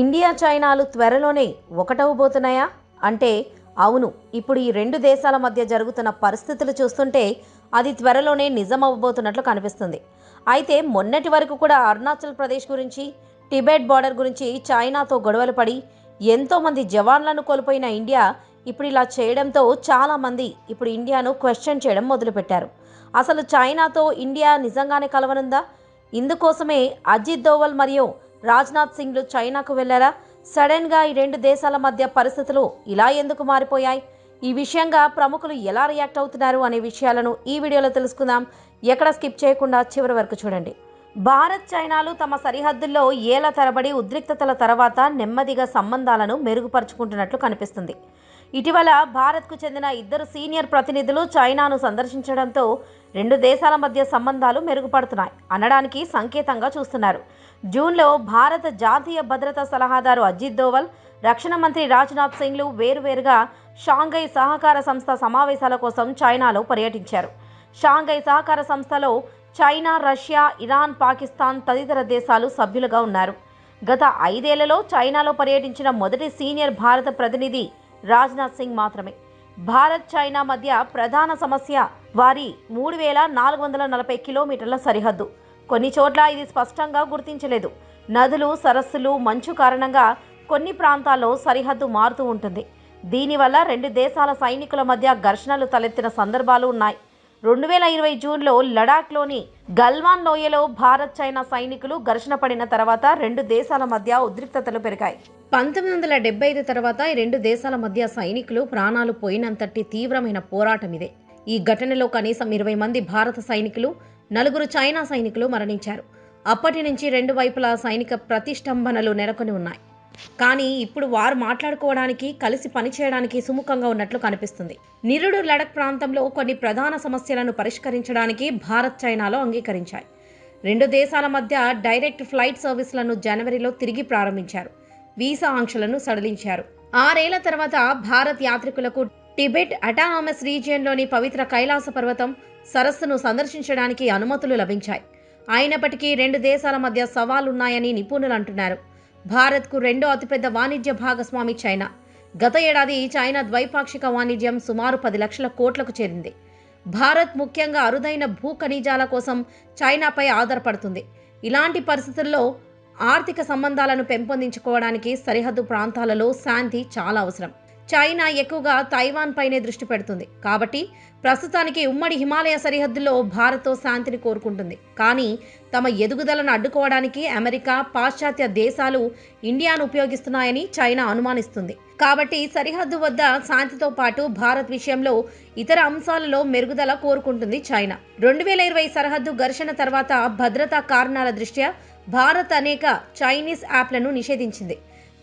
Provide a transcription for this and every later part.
India చైనాలు త్వరలోనే ఒకటవబోతున్నాయా? అంటే అవును ఇప్పుడు ఈ రెండు దేశాల మధ్య జరుగుతున్న పరిస్థితులు చూస్తుంటే అది త్వరలోనే నిజం అవ్వబోతున్నట్లు కనిపిస్తుంది. అయితే మొన్నటి వరకు కూడా అరుణాచల్ ప్రదేశ్ గురించి టిబెట్ బార్డర్ గురించి చైనాతో గొడవలు పడి ఎంతోమంది జవాన్లను కోల్పోయిన ఇండియా ఇప్పుడు ఇలా చేయడంతో చాలామంది ఇప్పుడు ఇండియాను క్వశ్చన్ చేయడం మొదలుపెట్టారు. అసలు చైనాతో ఇండియా నిజంగానే కలవనుందా? ఇందుకోసమే అజిత్ దోవల్ మరియు రాజ్నాథ్ సింగ్లు చైనాకు వెళ్ళారా? సడన్గా ఈ రెండు దేశాల మధ్య పరిస్థితులు ఇలా ఎందుకు మారిపోయాయి? ఈ విషయంగా ప్రముఖులు ఎలా రియాక్ట్ అవుతున్నారు అనే విషయాలను ఈ వీడియోలో తెలుసుకుందాం. ఎక్కడ స్కిప్ చేయకుండా చివరి వరకు చూడండి. భారత్ చైనాలు తమ సరిహద్దుల్లో ఏళ్ళ తరబడి ఉద్రిక్తతల తర్వాత నెమ్మదిగా సంబంధాలను మెరుగుపరుచుకుంటున్నట్లు కనిపిస్తుంది. ఇటీవల భారత్కు చెందిన ఇద్దరు సీనియర్ ప్రతినిధులు చైనాను సందర్శించడంతో రెండు దేశాల మధ్య సంబంధాలు మెరుగుపడుతున్నాయి అనడానికి సంకేతంగా చూస్తున్నారు. జూన్లో భారత జాతీయ భద్రతా సలహాదారు అజిత్ దోవల్ రక్షణ మంత్రి రాజ్నాథ్ సింగ్లు వేరువేరుగా షాంఘై సహకార సంస్థ సమావేశాల కోసం చైనాలో పర్యటించారు. షాంఘై సహకార సంస్థలో చైనా రష్యా ఇరాన్ పాకిస్తాన్ తదితర దేశాలు సభ్యులుగా ఉన్నారు. గత ఐదేళ్ళలో చైనాలో పర్యటించిన మొదటి సీనియర్ భారత ప్రతినిధి రాజ్నాథ్ సింగ్ మాత్రమే. భారత్ చైనా మధ్య ప్రధాన సమస్య వారి మూడు వేల నాలుగు వందల నలభై కిలోమీటర్ల సరిహద్దు. కొన్ని చోట్ల ఇది స్పష్టంగా గుర్తించలేదు. నదులు సరస్సులు మంచు కారణంగా కొన్ని ప్రాంతాల్లో సరిహద్దు మారుతూ ఉంటుంది. దీనివల్ల రెండు దేశాల సైనికుల మధ్య ఘర్షణలు తలెత్తిన సందర్భాలు ఉన్నాయి. రెండు వేల ఇరవై జూన్లో లడాఖ్లోని గల్వాన్ లోయలో భారత్ చైనా సైనికులు ఘర్షణ పడిన తర్వాత రెండు దేశాల మధ్య ఉద్రిక్తతలు పెరిగాయి. పంతొమ్మిది వందల డెబ్బై ఐదు తర్వాత ఈ రెండు దేశాల మధ్య సైనికులు ప్రాణాలు పోయినంతటి తీవ్రమైన పోరాటం ఇదే. ఈ ఘటనలో కనీసం ఇరవై మంది భారత సైనికులు నలుగురు చైనా సైనికులు మరణించారు. అప్పటి నుంచి రెండు వైపులా సైనిక ప్రతిష్టంభనలు నెలకొని ఉన్నాయి. కానీ ఇప్పుడు వారు మాట్లాడుకోవడానికి కలిసి పనిచేయడానికి సుముఖంగా ఉన్నట్లు కనిపిస్తుంది. నిరుడు లడక్ ప్రాంతంలో కొన్ని ప్రధాన సమస్యలను పరిష్కరించడానికి భారత్ చైనాలో అంగీకరించాయి. రెండు దేశాల మధ్య డైరెక్ట్ ఫ్లైట్ సర్వీసులను జనవరిలో తిరిగి ప్రారంభించారు. వీసా ఆంక్షలను సడలించారు. ఆరేళ్ళ తర్వాత భారత్ యాత్రికులకు టిబెట్ అటానామస్ రీజియన్లోని పవిత్ర కైలాస పర్వతం సరస్సును సందర్శించడానికి అనుమతులు లభించాయి. అయినప్పటికీ రెండు దేశాల మధ్య సవాలున్నాయని నిపుణులు అంటున్నారు. భారత్కు రెండో అతిపెద్ద వాణిజ్య భాగస్వామి చైనా. గత ఏడాది చైనా ద్వైపాక్షిక వాణిజ్యం సుమారు పది లక్షల కోట్లకు చేరింది. భారత్ ముఖ్యంగా అరుదైన భూ ఖనిజాల కోసం చైనాపై ఆధారపడుతుంది. ఇలాంటి పరిస్థితుల్లో ఆర్థిక సంబంధాలను పెంపొందించుకోవడానికి సరిహద్దు ప్రాంతాలలో శాంతి చాలా అవసరం. చైనా ఎక్కువగా తైవాన్ పైనే దృష్టి పెడుతుంది. కాబట్టి ప్రస్తుతానికి ఉమ్మడి హిమాలయ సరిహద్దులో భారత్తో శాంతిని కోరుకుంటుంది. కానీ తమ ఎదుగుదలను అడ్డుకోవడానికి అమెరికా పాశ్చాత్య దేశాలు ఇండియాను ఉపయోగిస్తున్నాయని చైనా అనుమానిస్తుంది. కాబట్టి సరిహద్దు వద్ద శాంతితో పాటు భారత్ విషయంలో ఇతర అంశాలలో మెరుగుదల కోరుకుంటుంది చైనా. రెండు వేల ఇరవై సరిహద్దు ఘర్షణ తర్వాత భద్రతా కారణాల దృష్ట్యా భారత్ అనేక చైనీస్ యాప్లను నిషేధించింది.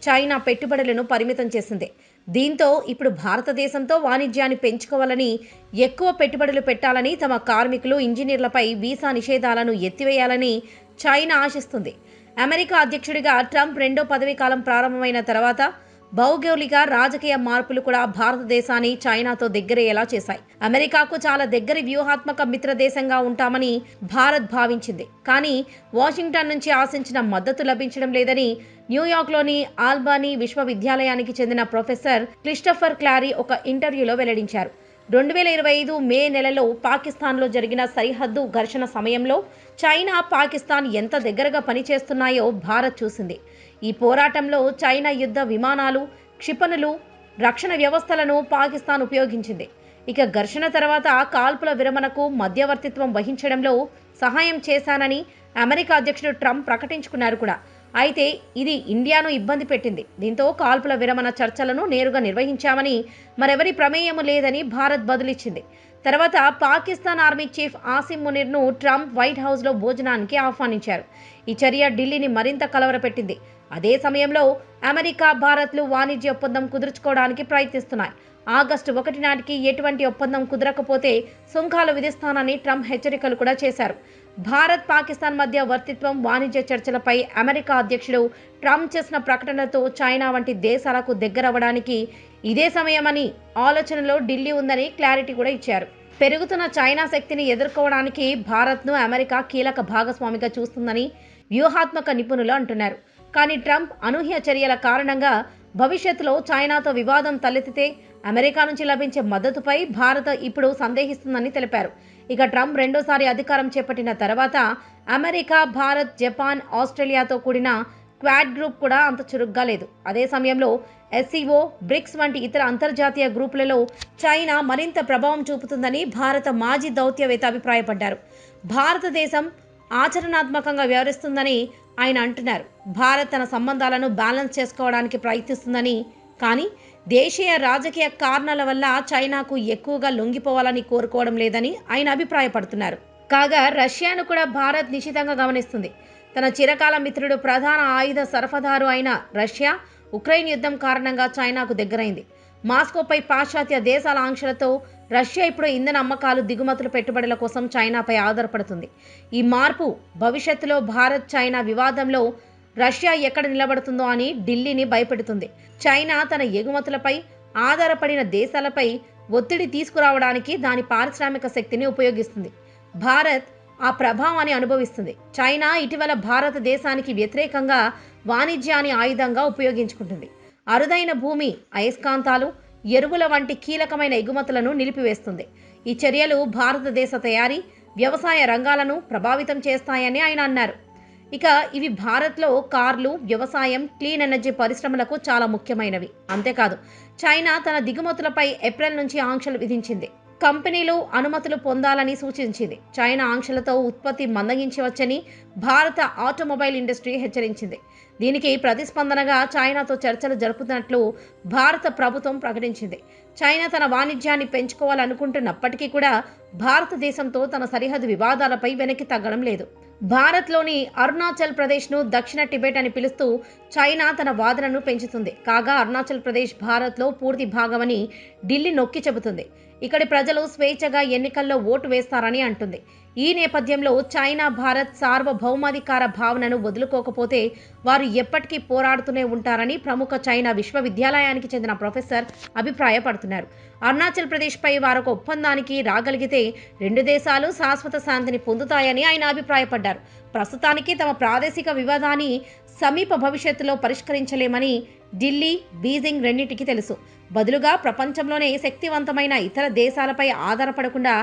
చైనా పెట్టుబడులను పరిమితం చేసింది. దీంతో ఇప్పుడు భారతదేశంతో వాణిజ్యాన్ని పెంచుకోవాలని ఎక్కువ పెట్టుబడులు పెట్టాలని తమ కార్మికులు ఇంజనీర్లపై వీసా నిషేధాలను ఎత్తివేయాలని చైనా ఆశిస్తుంది. అమెరికా అధ్యక్షుడిగా ట్రంప్ రెండో పదవీ కాలం ప్రారంభమైన తర్వాత భౌగోళిక రాజకీయ మార్పులు కూడా భారతదేశాన్ని చైనాతో దగ్గరయ్యేలా చేశాయి. అమెరికాకు చాలా దగ్గరి వ్యూహాత్మక మిత్ర దేశంగా ఉంటామని భారత్ భావించింది. కానీ వాషింగ్టన్ నుంచి ఆశించిన మద్దతు లభించడం లేదని న్యూయార్క్లోని ఆల్బానీ విశ్వవిద్యాలయానికి చెందిన ప్రొఫెసర్ క్రిస్టఫర్ క్లారీ ఒక ఇంటర్వ్యూలో వెల్లడించారు. రెండు వేల ఇరవై ఐదు మే నెలలో పాకిస్తాన్లో జరిగిన సరిహద్దు ఘర్షణ సమయంలో చైనా పాకిస్తాన్ ఎంత దగ్గరగా పనిచేస్తున్నాయో భారత్ చూసింది. ఈ పోరాటంలో చైనా యుద్ధ విమానాలు క్షిపణులు రక్షణ వ్యవస్థలను పాకిస్తాన్ ఉపయోగించింది. ఇక ఘర్షణ తర్వాత కాల్పుల విరమణకు మధ్యవర్తిత్వం వహించడంలో సహాయం చేశానని అమెరికా అధ్యక్షుడు ట్రంప్ ప్రకటించుకున్నారు కూడా. అయితే ఇది ఇండియాను ఇబ్బంది పెట్టింది. దీంతో కాల్పుల విరమణ చర్చలను నేరుగా నిర్వహించామని మరెవరి ప్రమేయము లేదని భారత్ బదులిచ్చింది. తర్వాత పాకిస్తాన్ ఆర్మీ చీఫ్ ఆసిమ్ మునీర్ను ట్రంప్ వైట్ హౌస్లో భోజనానికి ఆహ్వానించారు. ఈ చర్య ఢిల్లీని మరింత కలవరపెట్టింది. అదే సమయంలో అమెరికా భారత్లు వాణిజ్య ఒప్పందం కుదుర్చుకోవడానికి ప్రయత్నిస్తున్నాయి. ఆగస్టు ఒకటి నాటికి ఎటువంటి ఒప్పందం కుదరకపోతే సుంకాలు విధిస్తానని ట్రంప్ హెచ్చరికలు కూడా చేశారు. భారత్ పాకిస్తాన్ మధ్య వర్తిత్వం వాణిజ్య చర్చలపై అమెరికా అధ్యక్షుడు ట్రంప్ చేసిన ప్రకటనలతో చైనా వంటి దేశాలకు దగ్గరవ్వడానికి ఇదే సమయమని ఆలోచనలో ఢిల్లీ ఉందని క్లారిటీ కూడా ఇచ్చారు. పెరుగుతున్న చైనా శక్తిని ఎదుర్కోవడానికి భారత్ను అమెరికా కీలక భాగస్వామిగా చూస్తుందని వ్యూహాత్మక నిపుణులు అంటున్నారు. కానీ ట్రంప్ అనూహ్య చర్యల కారణంగా భవిష్యత్తులో చైనాతో వివాదం తలెత్తితే అమెరికా నుంచి లభించే మద్దతుపై భారత్ ఇప్పుడు సందేహిస్తుందని తెలిపారు. ఇక ట్రంప్ రెండోసారి అధికారం చేపట్టిన తర్వాత అమెరికా భారత్ జపాన్ ఆస్ట్రేలియాతో కూడిన క్వాడ్ గ్రూప్ కూడా అంత చురుగ్గా లేదు. అదే సమయంలో ఎస్సీఓ బ్రిక్స్ వంటి ఇతర అంతర్జాతీయ గ్రూపులలో చైనా మరింత ప్రభావం చూపుతుందని భారత మాజీ దౌత్యవేత్త అభిప్రాయపడ్డారు. భారతదేశం ఆచరణాత్మకంగా వ్యవహరిస్తుందని ఆయన అంటున్నారు. భారత్ తన సంబంధాలను బ్యాలెన్స్ చేసుకోవడానికి ప్రయత్నిస్తుందని కానీ దేశీయ రాజకీయ కారణాల వల్ల చైనాకు ఎక్కువగా లొంగిపోవాలని కోరుకోవడం లేదని ఆయన అభిప్రాయపడుతున్నారు. కాగా రష్యాను కూడా భారత్ నిశితంగా గమనిస్తుంది. తన చిరకాల మిత్రుడు ప్రధాన ఆయుధ సరఫదారు అయిన రష్యా ఉక్రెయిన్ యుద్ధం కారణంగా చైనాకు దగ్గరైంది. మాస్కోపై పాశ్చాత్య దేశాల ఆంక్షలతో రష్యా ఇప్పుడు ఇంధన అమ్మకాలు దిగుమతులు పెట్టుబడుల కోసం చైనాపై ఆధారపడుతుంది. ఈ మార్పు భవిష్యత్తులో భారత్ చైనా వివాదంలో రష్యా ఎక్కడ నిలబడుతుందో అని ఢిల్లీని భయపెడుతుంది. చైనా తన ఎగుమతులపై ఆధారపడిన దేశాలపై ఒత్తిడి తీసుకురావడానికి దాని పారిశ్రామిక శక్తిని ఉపయోగిస్తుంది. భారత్ ఆ ప్రభావాన్ని అనుభవిస్తుంది. చైనా ఇటీవల భారతదేశానికి వ్యతిరేకంగా వాణిజ్యాన్ని ఆయుధంగా ఉపయోగించుకుంటుంది. అరుదైన భూమి అయస్కాంతాలు ఎరువుల వంటి కీలకమైన ఎగుమతులను నిలిపివేస్తుంది. ఈ చర్యలు భారతదేశ తయారీ వ్యవసాయ రంగాలను ప్రభావితం చేస్తాయని ఆయన అన్నారు. ఇక ఇవి భారత్లో కార్లు వ్యవసాయం క్లీన్ ఎనర్జీ పరిశ్రమలకు చాలా ముఖ్యమైనవి. అంతేకాదు చైనా తన దిగుమతులపై ఏప్రిల్ నుంచి ఆంక్షలు విధించింది. కంపెనీలు అనుమతులు పొందాలని సూచించింది. చైనా ఆంక్షలతో ఉత్పత్తి మందగించవచ్చని భారత ఆటోమొబైల్ ఇండస్ట్రీ హెచ్చరించింది. దీనికి ప్రతిస్పందనగా చైనాతో చర్చలు జరుపుతున్నట్లు భారత ప్రభుత్వం ప్రకటించింది. చైనా తన వాణిజ్యాన్ని పెంచుకోవాలనుకుంటున్నప్పటికీ కూడా భారతదేశంతో తన సరిహద్దు వివాదాలపై వెనక్కి తగ్గడం లేదు. భారత్లోని అరుణాచల్ ప్రదేశ్ను దక్షిణ టిబెట్ అని పిలుస్తూ చైనా తన వాదనను పెంచుతుంది. కాగా అరుణాచల్ ప్రదేశ్ భారత్లో పూర్తి భాగమని ఢిల్లీ నొక్కి చెబుతుంది. ఇక్కడి ప్రజలు స్వేచ్ఛగా ఎన్నికల్లో ఓటు వేస్తారని అంటుంది. ఈ నేపథ్యంలో చైనా భారత్ సార్వభౌమాధికార భావనను వదులుకోకపోతే వారు ఎప్పటికీ పోరాడుతూనే ఉంటారని ప్రముఖ చైనా విశ్వవిద్యాలయానికి చెందిన ప్రొఫెసర్ అభిప్రాయపడుతున్నారు. అరుణాచల్ ప్రదేశ్పై వారొక ఒప్పందానికి రాగలిగితే రెండు దేశాలు శాశ్వత శాంతిని పొందుతాయని ఆయన అభిప్రాయపడ్డారు. ప్రస్తుతానికి తమ ప్రాదేశిక వివాదాన్ని సమీప భవిష్యత్తులో పరిష్కరించలేమని ఢిల్లీ బీజింగ్ రెండింటికి తెలుసు. బదులుగా ప్రపంచంలోనే శక్తివంతమైన ఇతర దేశాలపై ఆధారపడకుండా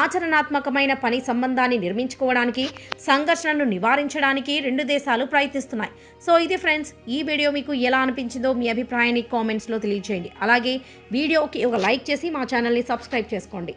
ఆచరణాత్మకమైన పని సంబంధాన్ని నిర్మించుకోవడానికి సంఘర్షణను నివారించడానికి రెండు దేశాలు ప్రయత్నిస్తున్నాయి. సో ఇది ఫ్రెండ్స్ ఈ వీడియో మీకు ఎలా అనిపించిందో మీ అభిప్రాయాన్ని కామెంట్స్లో తెలియజేయండి అలాగే వీడియోకి ఒక లైక్ చేసి మా ఛానల్ని సబ్స్క్రైబ్ చేసుకోండి.